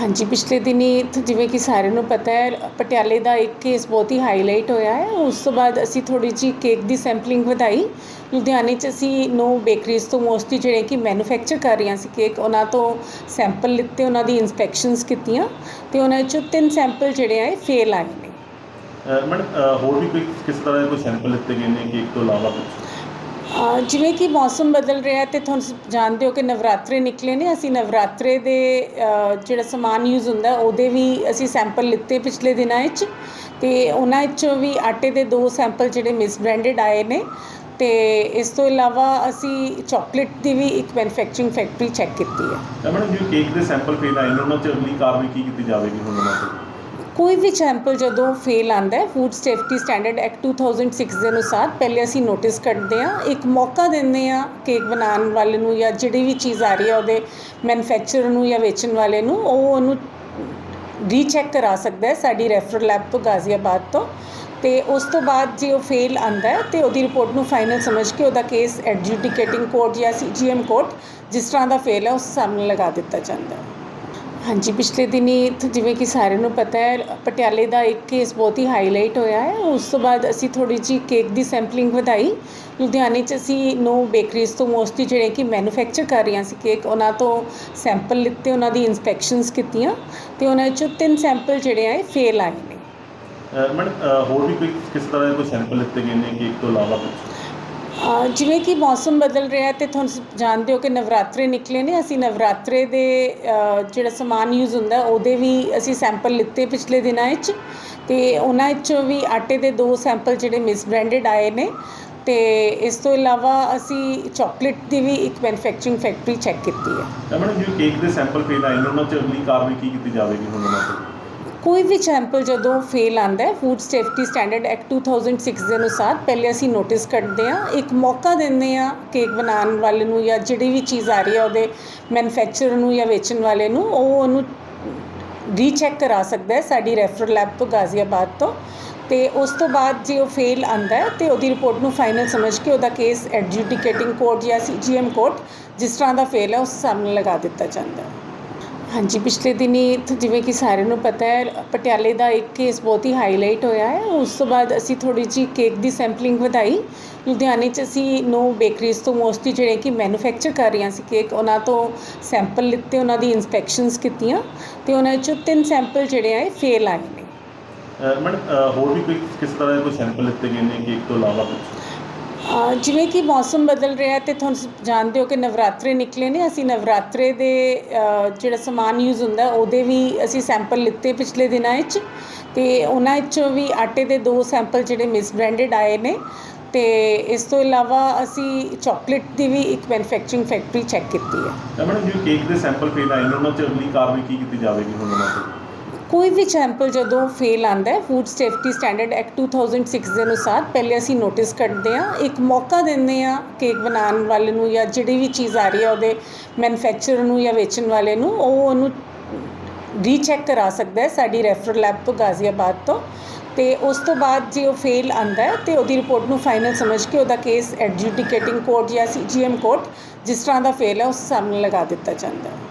ਹਾਂਜੀ, ਪਿਛਲੇ ਦਿਨੀ ਜਿਵੇਂ ਕਿ ਸਾਰਿਆਂ ਨੂੰ ਪਤਾ ਹੈ, ਪਟਿਆਲੇ ਦਾ ਇੱਕ ਕੇਸ ਬਹੁਤ ਹੀ ਹਾਈਲਾਈਟ ਹੋਇਆ ਹੈ। ਉਸ ਤੋਂ ਬਾਅਦ ਅਸੀਂ ਥੋੜ੍ਹੀ ਜਿਹੀ ਕੇਕ ਦੀ ਸੈਂਪਲਿੰਗ ਵਧਾਈ। ਲੁਧਿਆਣੇ 'ਚ ਅਸੀਂ ਨੋ ਬੇਕਰੀਜ਼ ਤੋਂ ਮੋਸਟਲੀ ਜਿਹੜੇ ਕਿ ਮੈਨੂਫੈਕਚਰ ਕਰ ਰਹੀਆਂ ਸੀ ਕੇਕ ਉਹਨਾਂ ਤੋਂ ਸੈਂਪਲ ਲਿੱਤੇ, ਉਹਨਾਂ ਦੀ ਇਨਸਪੈਕਸ਼ਨਸ ਕੀਤੀਆਂ ਤੇ ਉਹਨਾਂ 'ਚੋਂ ਤਿੰਨ ਸੈਂਪਲ ਜਿਹੜੇ ਆ ਫੇਲ ਆਏ ਨੇ। ਮੈਡਮ ਹੋਰ ਵੀ ਕੋਈ ਕਿਸ ਤਰ੍ਹਾਂ ਦੇ ਕੋਈ ਸੈਂਪਲ ਲਿੱਤੇ ਗਏ ਨੇ ਕੇਕ ਤੋਂ ਇਲਾਵਾ ਕੁਝ ਜਿਵੇਂ ਕਿ ਮੌਸਮ ਬਦਲ ਰਿਹਾ ਹੈ ਤੇ ਤੁਹਾਨੂੰ ਜਾਣਦੇ ਹੋ ਕਿ ਨਵਰਾਤਰੇ ਨਿਕਲੇ ਨੇ। ਅਸੀਂ ਨਵਰਾਤਰੇ ਦੇ ਜਿਹੜਾ ਸਮਾਨ ਯੂਜ਼ ਹੁੰਦਾ, ਉਹਦੇ ਵੀ ਅਸੀਂ ਸੈਂਪਲ ਲਿੱਤੇ ਪਿਛਲੇ ਦਿਨਾਂ ਵਿੱਚ। ਤੇ ਉਹਨਾਂ ਵਿੱਚੋਂ ਵੀ ਆਟੇ ਦੇ ਦੋ ਸੈਂਪਲ ਜਿਹੜੇ ਮਿਸ ਬ੍ਰਾਂਡਡ ਆਏ ਨੇ। ਤੇ ਇਸ ਤੋਂ ਇਲਾਵਾ ਅਸੀਂ ਚਾਕਲੇਟ ਦੀ ਵੀ ਇੱਕ ਮੈਨੂਫੈਕਚਰਿੰਗ ਫੈਕਟਰੀ ਚੈੱਕ ਕੀਤੀ ਹੈ। ਮੈਡਮ ਜੋ ਕੇਕ ਦੇ ਸੈਂਪਲ ਫੇਲ ਆਏ ਨੇ, ਉਹਨਾਂ 'ਚ ਅਗਲੀ ਕਾਰਵਾਈ ਕੀ ਕੀਤੀ ਜਾਵੇਗੀ ਹੁਣ ਉਹਨਾਂ 'ਤੇ? ਕੋਈ ਵੀ ਸੈਂਪਲ ਜਦੋਂ ਫੇਲ ਆਂਦਾ ਹੈ ਫੂਡ ਸੇਫਟੀ ਸਟੈਂਡਰਡ ਐਕਟ 2006 ਦੇ ਅਨੁਸਾਰ ਪਹਿਲੇ ਅਸੀਂ ਨੋਟਿਸ ਕੱਢਦੇ ਹਾਂ, ਇੱਕ ਮੌਕਾ ਦਿੰਦੇ ਹਾਂ ਕੇਕ ਬਣਾਉਣ ਵਾਲੇ ਨੂੰ ਜਾਂ ਜਿਹੜੀ ਵੀ ਚੀਜ਼ ਆ ਰਹੀ ਹੈ ਉਹਦੇ ਮੈਨੂਫੈਕਚਰਰ ਨੂੰ ਜਾਂ ਵੇਚਣ ਵਾਲੇ ਨੂੰ, ਉਹ ਉਹਨੂੰ ਰੀਚੈਕ ਕਰਾ ਸਕਦਾ ਹੈ ਸਾਡੀ ਰੈਫਰਲ ਲੈਬ ਤੋਂ ਗਾਜ਼ੀਆਬਾਦ ਤੋਂ ਤੇ ਉਸ ਤੋਂ ਬਾਅਦ ਜੇ ਉਹ ਫੇਲ ਆਂਦਾ ਹੈ ਤੇ ਉਹਦੀ ਰਿਪੋਰਟ ਨੂੰ ਫਾਈਨਲ ਸਮਝ ਕੇ ਉਹਦਾ ਕੇਸ ਐਡਜੂਡੀਕੇਟਿੰਗ ਕੋਰਟ ਜਾਂ ਸੀਜੀਐਮ ਕੋਰਟ ਜਿਸ ਤਰ੍ਹਾਂ ਦਾ ਫੇਲ ਹੈ ਉਸ ਸਾਹਮਣੇ ਲਗਾ ਦਿੱਤਾ ਜਾਂਦਾ ਹੈ। ਹਾਂਜੀ, ਪਿਛਲੇ ਦਿਨੀ ਜਿਵੇਂ ਕਿ ਸਾਰਿਆਂ ਨੂੰ ਪਤਾ ਹੈ, ਪਟਿਆਲੇ ਦਾ ਇੱਕ ਕੇਸ ਬਹੁਤ ਹੀ ਹਾਈਲਾਈਟ ਹੋਇਆ ਹੈ। ਉਸ ਤੋਂ ਬਾਅਦ ਅਸੀਂ ਥੋੜ੍ਹੀ ਜਿਹੀ ਕੇਕ ਦੀ ਸੈਂਪਲਿੰਗ ਵਧਾਈ। ਲੁਧਿਆਣੇ 'ਚ ਅਸੀਂ ਨੋ ਬੇਕਰੀਜ਼ ਤੋਂ ਮੋਸਟਲੀ ਜਿਹੜੇ ਕਿ ਮੈਨੂਫੈਕਚਰ ਕਰ ਰਹੀਆਂ ਸੀ ਕੇਕ ਉਹਨਾਂ ਤੋਂ ਸੈਂਪਲ ਲਿੱਤੇ ਉਹਨਾਂ ਦੀ ਇਨਸਪੈਕਸ਼ਨਸ ਕੀਤੀਆਂ ਤੇ ਉਹਨਾਂ 'ਚੋਂ ਤਿੰਨ ਸੈਂਪਲ ਜਿਹੜੇ ਆ ਫੇਲ ਆਏ ਨੇ। ਮੈਡਮ ਹੋਰ ਵੀ ਕੋਈ ਕਿਸ ਤਰ੍ਹਾਂ ਦੇ ਕੋਈ ਸੈਂਪਲ ਲਿੱਤੇ ਗਏ ਨੇ ਕੇਕ ਤੋਂ ਇਲਾਵਾ ਕੁਝ ਜਿਵੇਂ ਕਿ ਮੌਸਮ ਬਦਲ ਰਿਹਾ ਹੈ ਤੇ ਤੁਹਾਨੂੰ ਜਾਣਦੇ ਹੋ ਕਿ ਨਵਰਾਤਰੇ ਨਿਕਲੇ ਨੇ। ਅਸੀਂ ਨਵਰਾਤਰੇ ਦੇ ਜਿਹੜਾ ਸਮਾਨ ਯੂਜ਼ ਹੁੰਦਾ ਉਹਦੇ ਵੀ ਅਸੀਂ ਸੈਂਪਲ ਲਿੱਤੇ ਪਿਛਲੇ ਦਿਨਾਂ ਵਿੱਚ। ਤੇ ਉਹਨਾਂ ਵਿੱਚੋਂ ਵੀ ਆਟੇ ਦੇ ਦੋ ਸੈਂਪਲ ਜਿਹੜੇ ਮਿਸ ਬ੍ਰਾਂਡਡ ਆਏ ਨੇ। ਤੇ ਇਸ ਤੋਂ ਇਲਾਵਾ ਅਸੀਂ ਚਾਕਲੇਟ ਦੀ ਵੀ ਇੱਕ ਮੈਨੂਫੈਕਚਰਿੰਗ ਫੈਕਟਰੀ ਚੈੱਕ ਕੀਤੀ ਹੈ। ਮੈਡਮ, ਜੋ ਕੇਕ ਦੇ ਸੈਂਪਲ ਫੇਲ ਆਏ ਨੇ, ਉਹਨਾਂ 'ਚ ਅਗਲੀ ਕਾਰਵਾਈ ਕੀ ਕੀਤੀ ਜਾਵੇਗੀ ਹੁਣ? ਉਹਨਾਂ 'ਤੇ ਕੋਈ ਵੀ ਸੈਂਪਲ ਜਦੋਂ ਫੇਲ ਆਂਦਾ ਹੈ ਫੂਡ ਸੇਫਟੀ ਸਟੈਂਡਰਡ ਐਕਟ 2006 ਦੇ ਅਨੁਸਾਰ ਪਹਿਲੇ ਅਸੀਂ ਨੋਟਿਸ ਕੱਢਦੇ ਹਾਂ, ਇੱਕ ਮੌਕਾ ਦਿੰਦੇ ਹਾਂ ਕੇਕ ਬਣਾਉਣ ਵਾਲੇ ਨੂੰ ਜਾਂ ਜਿਹੜੀ ਵੀ ਚੀਜ਼ ਆ ਰਹੀ ਹੈ ਉਹਦੇ ਮੈਨੂਫੈਕਚਰਰ ਨੂੰ ਜਾਂ ਵੇਚਣ ਵਾਲੇ ਨੂੰ, ਉਹ ਉਹਨੂੰ ਰੀਚੈਕ ਕਰਾ ਸਕਦਾ ਹੈ ਸਾਡੀ ਰੈਫਰਲ ਲੈਬ ਤੋਂ ਗਾਜ਼ੀਆਬਾਦ ਤੋਂ ਤੇ ਉਸ ਤੋਂ ਬਾਅਦ ਜੇ ਉਹ ਫੇਲ ਆਂਦਾ ਹੈ ਤੇ ਉਹਦੀ ਰਿਪੋਰਟ ਨੂੰ ਫਾਈਨਲ ਸਮਝ ਕੇ ਉਹਦਾ ਕੇਸ ਐਡਜੂਡੀਕੇਟਿੰਗ ਕੋਰਟ ਜਾਂ ਸੀਜੀਐਮ ਕੋਰਟ ਜਿਸ ਤਰ੍ਹਾਂ ਦਾ ਫੇਲ ਹੈ ਉਸ ਸਾਹਮਣੇ ਲਗਾ ਦਿੱਤਾ ਜਾਂਦਾ ਹੈ। ਹਾਂਜੀ, ਪਿਛਲੇ ਦਿਨੀ ਜਿਵੇਂ ਕਿ ਸਾਰਿਆਂ ਨੂੰ ਪਤਾ ਹੈ, ਪਟਿਆਲੇ ਦਾ ਇੱਕ ਕੇਸ ਬਹੁਤ ਹੀ ਹਾਈਲਾਈਟ ਹੋਇਆ ਹੈ। ਉਸ ਤੋਂ ਬਾਅਦ ਅਸੀਂ ਥੋੜ੍ਹੀ ਜਿਹੀ ਕੇਕ ਦੀ ਸੈਂਪਲਿੰਗ ਵਧਾਈ। ਲੁਧਿਆਣੇ 'ਚ ਅਸੀਂ ਨੋ ਬੇਕਰੀਜ਼ ਤੋਂ ਮੋਸਟਲੀ ਜਿਹੜੇ ਕਿ ਮੈਨੂਫੈਕਚਰ ਕਰ ਰਹੀਆਂ ਸੀ ਕੇਕ ਉਹਨਾਂ ਤੋਂ ਸੈਂਪਲ ਲਿੱਤੇ ਉਹਨਾਂ ਦੀ ਇਨਸਪੈਕਸ਼ਨਸ ਕੀਤੀਆਂ ਤੇ ਉਹਨਾਂ 'ਚੋਂ ਤਿੰਨ ਸੈਂਪਲ ਜਿਹੜੇ ਆ ਫੇਲ ਆਏ ਨੇ। ਮੈਡਮ ਹੋਰ ਵੀ ਕੋਈ ਕਿਸ ਤਰ੍ਹਾਂ ਦੇ ਕੋਈ ਸੈਂਪਲ ਲਿੱਤੇ ਗਏ ਨੇ ਕੇਕ ਤੋਂ ਇਲਾਵਾ ਕੁਝ ਜਿਵੇਂ ਕਿ ਮੌਸਮ ਬਦਲ ਰਿਹਾ ਹੈ ਤੇ ਤੁਹਾਨੂੰ ਜਾਣਦੇ ਹੋ ਕਿ ਨਵਰਾਤਰੇ ਨਿਕਲੇ ਨੇ। ਅਸੀਂ ਨਵਰਾਤਰੇ ਦੇ ਜਿਹੜਾ ਸਮਾਨ ਯੂਜ਼ ਹੁੰਦਾ ਉਹਦੇ ਵੀ ਅਸੀਂ ਸੈਂਪਲ ਲਿੱਤੇ ਪਿਛਲੇ ਦਿਨਾਂ ਵਿੱਚ। ਤੇ ਉਹਨਾਂ ਵਿੱਚੋਂ ਵੀ ਆਟੇ ਦੇ ਦੋ ਸੈਂਪਲ ਜਿਹੜੇ ਮਿਸ ਬ੍ਰਾਂਡਡ ਆਏ ਨੇ। ਤੇ ਇਸ ਤੋਂ ਇਲਾਵਾ ਅਸੀਂ ਚਾਕਲੇਟ ਦੀ ਵੀ ਇੱਕ ਮੈਨੂਫੈਕਚਰਿੰਗ ਫੈਕਟਰੀ ਚੈੱਕ ਕੀਤੀ ਹੈ। ਮੈਡਮ ਜੋ ਕੇਕ ਦੇ ਸੈਂਪਲ ਫੇਲ ਆਏ ਨੇ ਉਹਨਾਂ 'ਚ ਅਗਲੀ ਕਾਰਵਾਈ ਕੀ ਕੀਤੀ ਜਾਵੇਗੀ ਹੁਣ ਉਹਨਾਂ 'ਤੇ? ਕੋਈ ਵੀ ਸੈਂਪਲ ਜਦੋਂ ਫੇਲ ਆਂਦਾ ਹੈ ਫੂਡ ਸੇਫਟੀ ਸਟੈਂਡਰਡ ਐਕਟ 2006 ਦੇ ਅਨੁਸਾਰ ਪਹਿਲੇ ਅਸੀਂ ਨੋਟਿਸ ਕੱਢਦੇ ਹਾਂ, ਇੱਕ ਮੌਕਾ ਦਿੰਦੇ ਹਾਂ ਕੇਕ ਬਣਾਉਣ ਵਾਲੇ ਨੂੰ ਜਾਂ ਜਿਹੜੀ ਵੀ ਚੀਜ਼ ਆ ਰਹੀ ਹੈ ਉਹਦੇ ਮੈਨੂਫੈਕਚਰਰ ਨੂੰ ਜਾਂ ਵੇਚਣ ਵਾਲੇ ਨੂੰ, ਉਹ ਉਹਨੂੰ ਰੀਚੈਕ ਕਰਾ ਸਕਦਾ ਹੈ ਸਾਡੀ ਰੈਫਰਲ ਲੈਬ ਤੋਂ ਗਾਜ਼ੀਆਬਾਦ ਤੋਂ ਤੇ ਉਸ ਤੋਂ ਬਾਅਦ ਜੇ ਉਹ ਫੇਲ ਆਂਦਾ ਹੈ ਤੇ ਉਹਦੀ ਰਿਪੋਰਟ ਨੂੰ ਫਾਈਨਲ ਸਮਝ ਕੇ ਉਹਦਾ ਕੇਸ ਐਡਜੂਡੀਕੇਟਿੰਗ ਕੋਰਟ ਜਾਂ ਸੀਜੀਐਮ ਕੋਰਟ ਜਿਸ ਤਰ੍ਹਾਂ ਦਾ ਫੇਲ ਹੈ ਉਸ ਸਾਹਮਣੇ ਲਗਾ ਦਿੱਤਾ ਜਾਂਦਾ ਹੈ।